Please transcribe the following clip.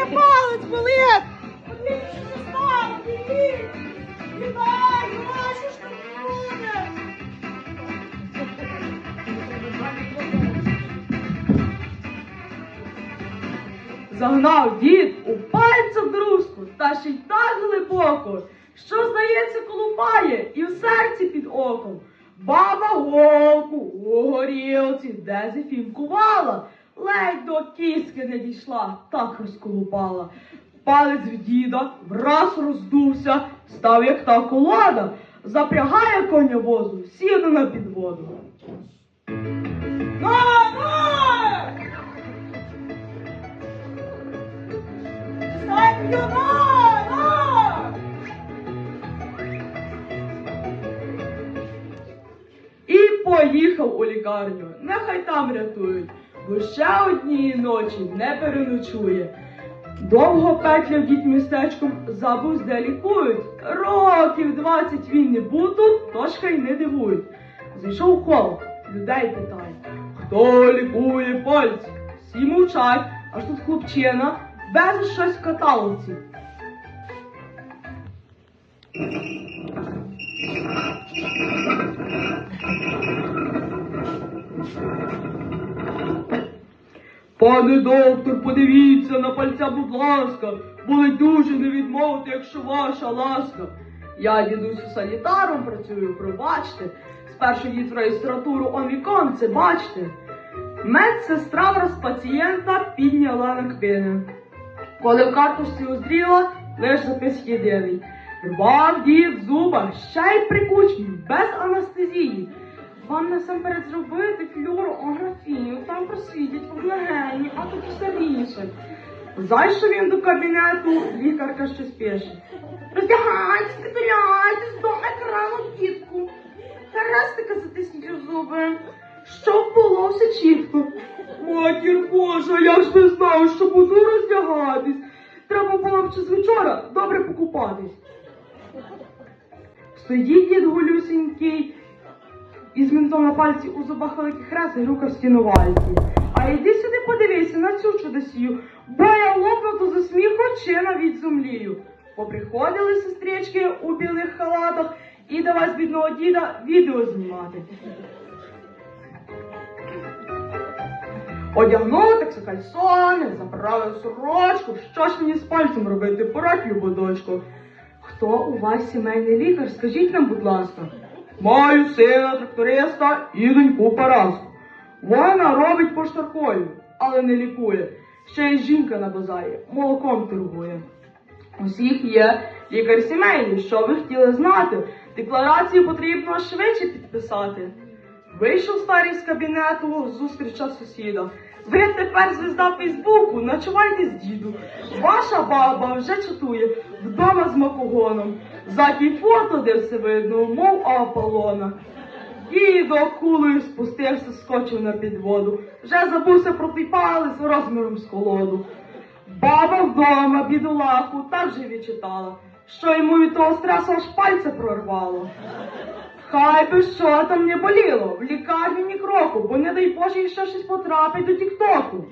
мене палець болить! Подивіться, що стало, там буде? Загнав дід у пальцю дружку, та ще й так глибоко, що, здається, колупає і в серці під оком. Баба голку у горілці, де зефінкувала, ледь до кіски не дійшла, так розколупала. Палець в діда враз роздувся, став як та колода, запрягає коня возу, сіде на підводу. На, на! І поїхав у лікарню. Нехай там рятують, бо ще однієї ночі не переночує. Довго петляв дід містечком, забув, де лікують. Років двадцять він не був тут, тож хай не дивують. Зайшов в хол, людей питає, хто лікує пальці? Всі мовчать, аж тут хлопчина, без щось в каталці. Пане доктор, подивіться на пальця, будь ласка, болить дуже не відмовити, якщо ваша ласка. Я дідусю санітаром працюю, пробачте. Спершу їдь в реєстратуру он віконце, бачте. Медсестра враз пацієнта підняла на кпини. Коли в карточці узріла, лиш запис єдиний. Рвав дід зуба, ще й при кучмі, без анестезії. Вам насамперед зробити флюорографію, все. Зайшов він до кабінету, лікарка щось пише. Роздягайтесь, капіляйтесь до екрану дітку. Хрестика затисніть зуби. Щоб було все чітко. Матір Божа, я ж не знав, що буду роздягатись. Треба було б ще з вечора добре покупатись. Стоїть дід голюсенький, із мінтом на пальці у зубах великий хрест і рука в стінувальці. А йди сюди подивися на цю чудосію, бо я лопну то за сміху чи навіть зумлію. Поприходили сестрички у білих халатах і давай з бідного діда відео знімати. Одягнули так се кальсони, заправили сорочку. Що ж мені з пальцем робити? Порадь, любодочко. Хто у вас сімейний лікар? Скажіть нам, будь ласка. Маю сина тракториста і доньку Параску. Вона робить поштаркою, але не лікує. Ще й жінка на базарі, молоком торгує. Усіх є лікар сімейний. Що ви хотіли знати? Декларацію потрібно швидше підписати. Вийшов старий з кабінету, зустріча сусіда. Ви тепер звізда Фейсбуку, ночувайте з діду. Ваша баба вже чатує вдома з макогоном. Ззаді фото, де все видно, мов Аполлона. Дідо кулею спустився, скочив на підводу. Вже забувся про той палець розміром з колоду. Баба вдома, бідолаху, так же відчитала, що йому від того стресу аж пальця прорвало. Хай би що там не боліло, в лікарні ні кроку, бо не дай Боже, ще щось потрапить до тіктоку.